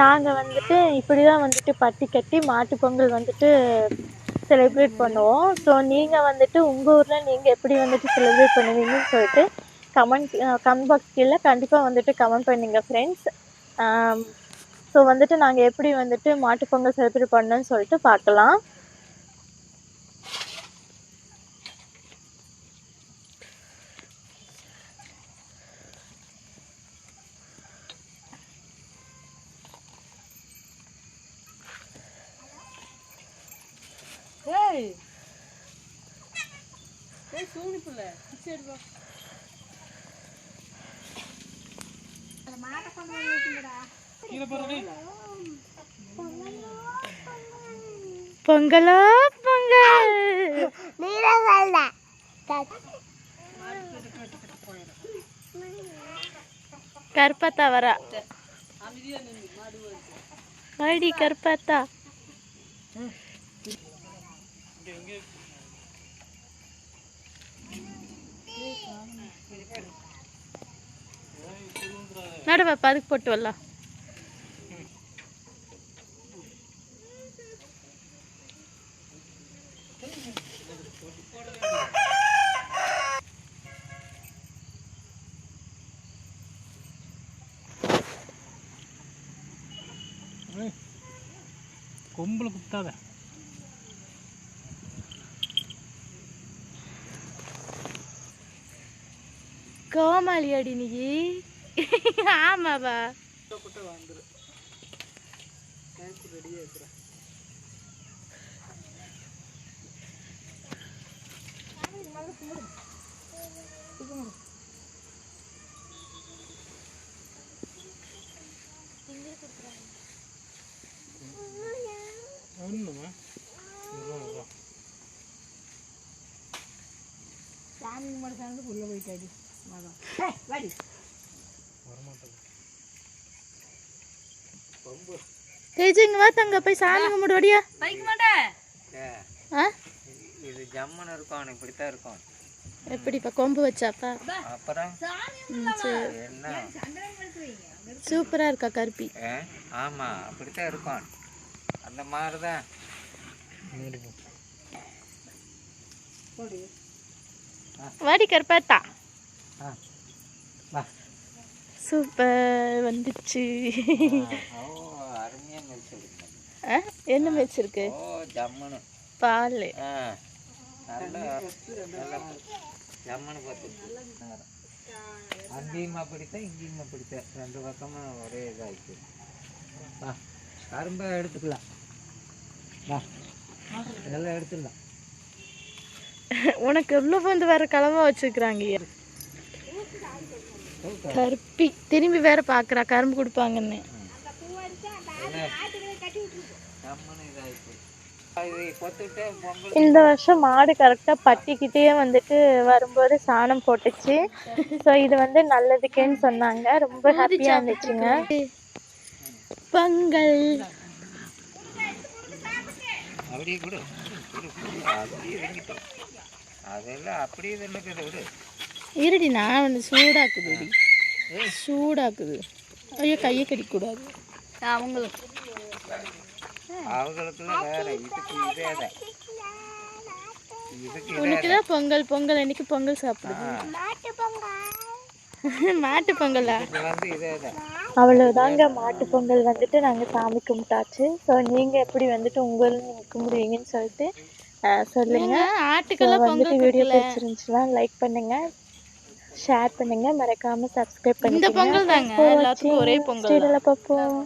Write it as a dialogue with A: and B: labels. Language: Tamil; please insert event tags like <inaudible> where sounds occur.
A: நாங்கள் வந்துட்டு இப்படி தான் வந்துட்டு பட்டி கட்டி மாட்டு பொங்கல் வந்துட்டு செலிப்ரேட் பண்ணுவோம். ஸோ நீங்கள் வந்துட்டு உங்கள் ஊரில் நீங்கள் எப்படி வந்துட்டு செலிப்ரேட் பண்ணுவீங்கன்னு சொல்லிட்டு கமெண்ட் கமெண்ட் பாக்ஸ் கீழே கண்டிப்பாக வந்துட்டு கமெண்ட் பண்ணுங்க ஃப்ரெண்ட்ஸ் ஸோ வந்துட்டு நாங்கள் எப்படி வந்துட்டு மாட்டு பொங்கல் செலிப்ரேட் பண்ணோன்னு சொல்லிட்டு பார்க்கலாம்.
B: ஏய். ஏய் சூனி புள்ள சரி வா
A: பொங்கலோ பொங்கல். கருப்பத்தா வரா. வாடி கருப்பத்தா. நடு பாப்பா அதுக்கு போட்டு வரலாம்
C: கொம்பில் குத்தாத.
A: கோமாளி அடி நீ. ஆமாவா
C: ஒன்றுமா
B: சாமி கும்பிட சாமி உள்ள போயிட்டாடி.
A: வா தங்க போய் சாமி கும்பிடு வடியா.
B: பைக்க மாட்டேன்
A: ஆ?
D: இது ஜம்முன்னு இருக்கும் அவனுக்கு இப்படித்தான் இருக்கும்.
A: எப்படிப்பா கொம்பு வச்சாப்பா?
D: அப்புறம்?
A: சூப்பரா இருக்கா கருப்பி?
D: ஆமா அப்படித்தான் இருக்கும். அந்த மாதிரி தான்
A: வாடி கருப்பாத்தா. சூப்பர் வந்துச்சு. என்ன
D: ஜம்முன்னு
A: பால்.
D: அங்கேயும் அப்படித்தான் இங்கேயும் அப்படித்தான். ரெண்டு பக்கமும் ஒரே இதாகிட்டு வா கரும்பை எடுத்துக்கலாம். வா இதெல்லாம் எடுத்துடலாம்.
A: உனக்கு எவ்வளோ வந்து வேற கலவா வச்சிருக்கிறாங்க கருப்பி. திரும்பி வேற பாக்குறா கரும்பு கொடுப்பாங்கன்னு. இந்த வருஷம் மாடு கரெக்டாக பட்டிக்கிட்டே வந்துட்டு வரும்போது சாணம் போட்டுச்சு. ஸோ இது வந்து நல்லதுக்கேன்னு சொன்னாங்க. ரொம்ப ஹாப்பியாக இருந்துச்சுங்க. பொங்கல்.
D: அதெல்லாம் அப்படியே
A: இருடி நான் வந்து சூடாக்குதுடி சூடாக்குது. ஐயோ கையை கடிக்கூடாது.
B: அவங்களுக்கு
D: அவங்களுக்குலாம் வேற இதுக்கு இதே தான் இதுக்கு இதே
A: உனக்கு தான் பொங்கல் பொங்கல் அன்னைக்கு பொங்கல் சாப்பிடுது. <laughs> மாட்டு பொங்கலா? அவ்வளோதாங்க மாட்டு பொங்கல் வந்துட்டு நாங்கள் சாமி கும்பிட்டாச்சு. ஸோ நீங்கள் எப்படி வந்துட்டு உங்கள் கும்பிடுவீங்கன்னு சொல்லிட்டு சொல்லுங்க.
B: ஆட்டுக்கெல்லாம்
A: வந்துட்டு வீடியோ பிடிச்சிருந்துச்சுன்னா லைக் பண்ணுங்க. ஷேர் பண்ணுங்க. மறக்காம சப்ஸ்கிரைப்
B: இந்த
A: பண்ணிக்கோங்க.
B: பொங்கல் தாங்க. எல்லாத்துக்கும் ஒரே பொங்கல்.
A: பார்ப்போம்